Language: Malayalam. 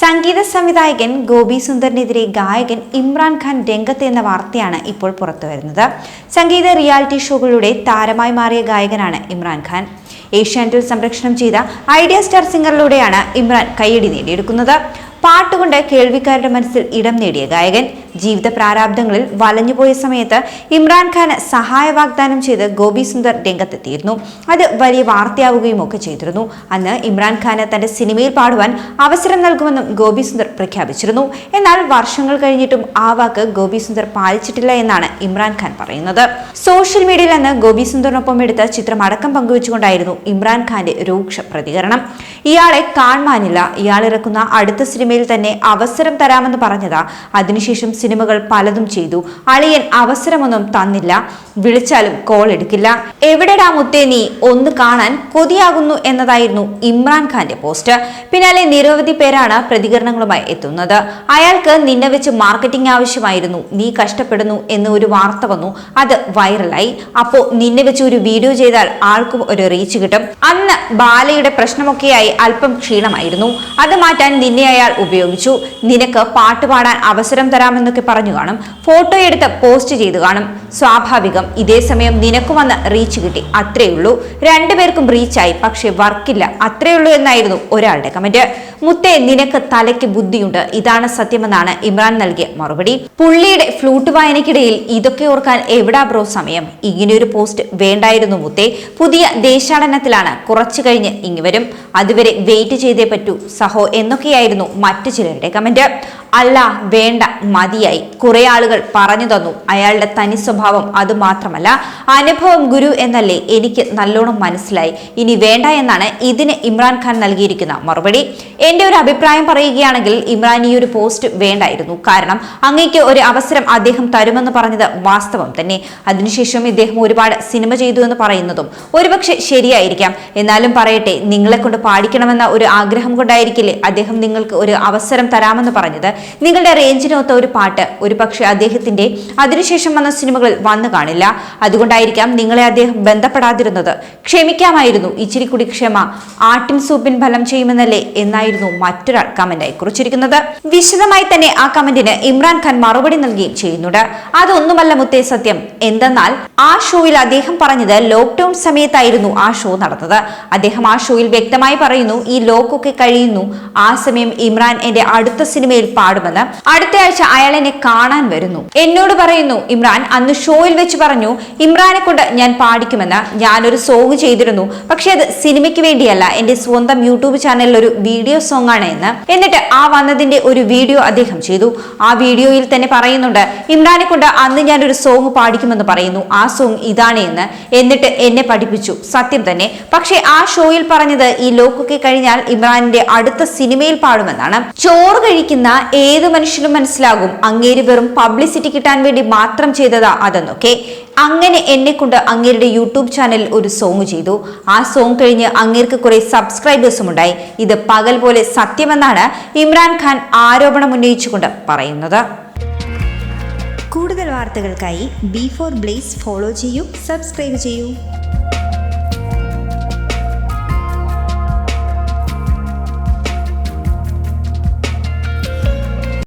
സംഗീത സംവിധായകൻ ഗോപി സുന്ദറിനെതിരെ ഗായകൻ ഇമ്രാൻ ഖാൻ രംഗത്ത് എന്ന വാർത്തയാണ് ഇപ്പോൾ പുറത്തുവരുന്നത് സംഗീത റിയാലിറ്റി ഷോകളുടെ താരമായി മാറിയ ഗായകനാണ് ഇമ്രാൻ ഖാൻ. ഏഷ്യാനെറ്റിൽ സംരക്ഷണം ചെയ്ത ഐഡിയ സ്റ്റാർ സിംഗറിലൂടെയാണ് ഇമ്രാൻ കയ്യടി നേടിയെടുക്കുന്നത്. പാട്ടുകൊണ്ട് കേൾവിക്കാരുടെ മനസ്സിൽ ഇടം നേടിയ ഗായകൻ. ജീവിത പ്രാരാബ്ദങ്ങളിൽ വലഞ്ഞുപോയ സമയത്ത് ഇമ്രാൻഖാന് സഹായ വാഗ്ദാനം ചെയ്ത് ഗോപി സുന്ദർ രംഗത്തെത്തിയിരുന്നു. അത് വലിയ വാർത്തയാവുകയും ഒക്കെ ചെയ്തിരുന്നു. അന്ന് ഇമ്രാൻഖാന് തന്റെ സിനിമയിൽ പാടുവാൻ അവസരം നൽകുമെന്നും ഗോപി സുന്ദർ പ്രഖ്യാപിച്ചിരുന്നു. എന്നാൽ വർഷങ്ങൾ കഴിഞ്ഞിട്ടും ആ വാക്ക് ഗോപി സുന്ദർ പാലിച്ചിട്ടില്ല എന്നാണ് ഇമ്രാൻഖാൻ പറയുന്നത്. സോഷ്യൽ മീഡിയയിൽ അന്ന് ഗോപി സുന്ദറിനൊപ്പം എടുത്ത ചിത്രം അടക്കം പങ്കുവെച്ചുകൊണ്ടായിരുന്നു ഇമ്രാൻഖാന്റെ രൂക്ഷ പ്രതികരണം. ഇയാളെ കാണാനില്ല ഇയാൾ ഇറക്കുന്ന അടുത്ത സിനിമയിൽ തന്നെ അവസരം തരാമെന്ന് പറഞ്ഞതാ. അതിനുശേഷം സിനിമകൾ പലതും ചെയ്തു. അളിയൻ അവസരമൊന്നും തന്നില്ല. വിളിച്ചാലും കോൾ എടുക്കില്ല. എവിടെടാ മുത്തേ നീ? ഒന്ന് കാണാൻ കൊതിയാകുന്നു എന്നതായിരുന്നു ഇമ്രാൻഖാന്റെ പോസ്റ്റ്. പിന്നാലെ നിരവധി പേരാണ് പ്രതികരണങ്ങളുമായി എത്തുന്നത്. അയാൾക്ക് നിന്നെ വെച്ച് മാർക്കറ്റിംഗ് ആവശ്യമായിരുന്നു. നീ കഷ്ടപ്പെടുന്നു എന്ന് ഒരു വാർത്ത വന്നു. അത് വൈറലായി. അപ്പോ നിന്നെ വെച്ച് ഒരു വീഡിയോ ചെയ്താൽ ആൾക്കും ഒരു റീച്ച് കിട്ടും. അന്ന് ബാലയുടെ പ്രശ്നമൊക്കെയായി അല്പം ക്ഷീണമായിരുന്നു. അത് മാറ്റാൻ നിന്നെ അയാൾ ഉപയോഗിച്ചു. നിനക്ക് പാട്ട് പാടാൻ അവസരം തരാമെന്നൊക്കെ പറഞ്ഞു കാണും. ഫോട്ടോ എടുത്ത് പോസ്റ്റ് ചെയ്തു കാണും. സ്വാഭാവികം ഇതേ സമയം നിനക്ക് വന്ന് റീച്ച് കിട്ടി. അത്രയുള്ളൂ രണ്ടുപേർക്കും റീച്ചായി പക്ഷേ വർക്കില്ല അത്രയുള്ളൂ എന്നായിരുന്നു ഒരാളുടെ കമന്റ് മുത്തേ നിനക്ക് തലയ്ക്ക് ബുദ്ധിയുണ്ട്. ഇതാണ് സത്യമെന്നാണ് ഇമ്രാൻ നൽകിയ മറുപടി. പുള്ളിയുടെ ഫ്ലൂട്ട് വായനയ്ക്കിടയിൽ ഇതൊക്കെ ഓർക്കാൻ എവിടാ ബ്രോ സമയം? ഇങ്ങനെയൊരു പോസ്റ്റ് വേണ്ടായിരുന്നു മുത്തേ. പുതിയ ദേശാടനത്തിലാണ് കുറച്ചു കഴിഞ്ഞ് ഇങ്ങി വരും. അതുവരെ വെയിറ്റ് ചെയ്തേ പറ്റൂ. സഹോ എന്നൊക്കെയായിരുന്നു മറ്റു ചിലരുടെ കമന്റ് അല്ല വേണ്ട മതിയായി. കുറെ ആളുകൾ പറഞ്ഞു തന്നു. അയാളുടെ തനി സ്വഭാവം അത് മാത്രമല്ല അനുഭവം ഗുരു എന്നല്ലേ എനിക്ക് നല്ലോണം മനസ്സിലായി. ഇനി വേണ്ട എന്നാണ് ഇതിന് ഇമ്രാൻ ഖാൻ നൽകിയിരിക്കുന്ന മറുപടി. എന്റെ ഒരു അഭിപ്രായം പറയുകയാണെങ്കിൽ ഇമ്രാൻ ഈ ഒരു പോസ്റ്റ് വേണ്ടായിരുന്നു. കാരണം അങ്ങേക്ക് ഒരു അവസരം അദ്ദേഹം തരുമെന്ന് പറഞ്ഞത് വാസ്തവം തന്നെ. അതിനുശേഷം ഇദ്ദേഹം ഒരുപാട് സിനിമ ചെയ്തു എന്ന് പറയുന്നതും ഒരുപക്ഷെ ശരിയായിരിക്കാം. എന്നാലും പറയട്ടെ നിങ്ങളെ കൊണ്ട് പാടിക്കണമെന്ന ഒരു ആഗ്രഹം കൊണ്ടായിരിക്കില്ലേ അദ്ദേഹം നിങ്ങൾക്ക് ഒരു അവസരം തരാമെന്ന് പറഞ്ഞത്? നിങ്ങളുടെ റേഞ്ചിനൊത്ത ഒരു പാട്ട് ഒരു പക്ഷേ അദ്ദേഹത്തിന്റെ അതിനുശേഷം വന്ന സിനിമകളിൽ വന്നു കാണില്ല. അതുകൊണ്ടായിരിക്കാം നിങ്ങളെ അദ്ദേഹം ബന്ധപ്പെടാതിരുന്നത്. ക്ഷമിക്കാമായിരുന്നു. ഇച്ചിരി കൂടി ക്ഷമ. ആട്ടിൻ സൂപ്പിൻ ഫലം ചെയ്യുമെന്നല്ലേ എന്നായിരുന്നു മറ്റൊരാൾ കമന്റായി കുറിച്ചിരിക്കുന്നത്. വിശദമായി തന്നെ ആ കമന്റിന് ഇമ്രാൻ ഖാൻ മറുപടി നൽകുകയും ചെയ്യുന്നുണ്ട്. അതൊന്നുമല്ല മുത്തേ സത്യം. എന്തെന്നാൽ ആ ഷോയിൽ അദ്ദേഹം പറഞ്ഞത് ലോക്ക്ഡൌൺ സമയത്തായിരുന്നു ആ ഷോ നടന്നത്. അദ്ദേഹം ആ ഷോയിൽ വ്യക്തമായി പറയുന്നു ഈ ലോക്കൊക്കെ കഴിയുന്നു. ആ സമയം ഇമ്രാൻ എന്റെ അടുത്ത സിനിമയിൽ പാടുമെന്ന് അടുത്ത ആഴ്ച അയാൾ എന്നെ കാണാൻ വരുന്നു. എന്നോട് പറയുന്നു ഇമ്രാൻ അന്ന് ഷോയിൽ വെച്ച് പറഞ്ഞു ഇമ്രാനെ കൊണ്ട് ഞാൻ പാടിക്കുമെന്ന്. ഞാനൊരു സോങ് ചെയ്തിരുന്നു. പക്ഷെ അത് സിനിമയ്ക്ക് വേണ്ടിയല്ല. എന്റെ സ്വന്തം യൂട്യൂബ് ചാനലിൽ ഒരു വീഡിയോ സോങ് ആണ് എന്ന്. എന്നിട്ട് ആ വന്നതിന്റെ ഒരു വീഡിയോ അദ്ദേഹം ചെയ്തു. ആ വീഡിയോയിൽ തന്നെ പറയുന്നുണ്ട് ഇമ്രാനെ കൊണ്ട് അന്ന് ഞാൻ ഒരു സോങ് പാടിക്കുമെന്ന് പറയുന്നു. ആ സോങ് ഇതാണ് എന്ന്. എന്നിട്ട് എന്നെ പഠിപ്പിച്ചു. സത്യം തന്നെ. പക്ഷെ ആ ഷോയിൽ പറഞ്ഞത് ഈ ലോക്കൊക്കെ കഴിഞ്ഞാൽ ഇമ്രാനിന്റെ അടുത്ത സിനിമയിൽ പാടുമെന്നാണ്. ചോറ് കഴിക്കുന്ന ഏത് മനുഷ്യനും മനസ്സിലാകും. അങ്ങേര് വെറും പബ്ലിസിറ്റി കിട്ടാൻ വേണ്ടി മാത്രം ചെയ്തതാ അതെന്നൊക്കെ. അങ്ങനെ എന്നെ കൊണ്ട് അങ്ങേരുടെ യൂട്യൂബ് ചാനലിൽ ഒരു സോങ് ചെയ്തു. ആ സോങ് കഴിഞ്ഞ് അങ്ങേർക്ക് കുറെ സബ്സ്ക്രൈബേഴ്സും ഉണ്ടായി. ഇത് പകൽ പോലെ സത്യമെന്നാണ് ഇമ്രാൻ ഖാൻ ആരോപണം ഉന്നയിച്ചുകൊണ്ട് പറയുന്നത്. കൂടുതൽ വാർത്തകൾക്കായി ബി ഫോർ ബ്ലേസ് ഫോളോ ചെയ്യൂ സബ്സ്ക്രൈബ് ചെയ്യൂ.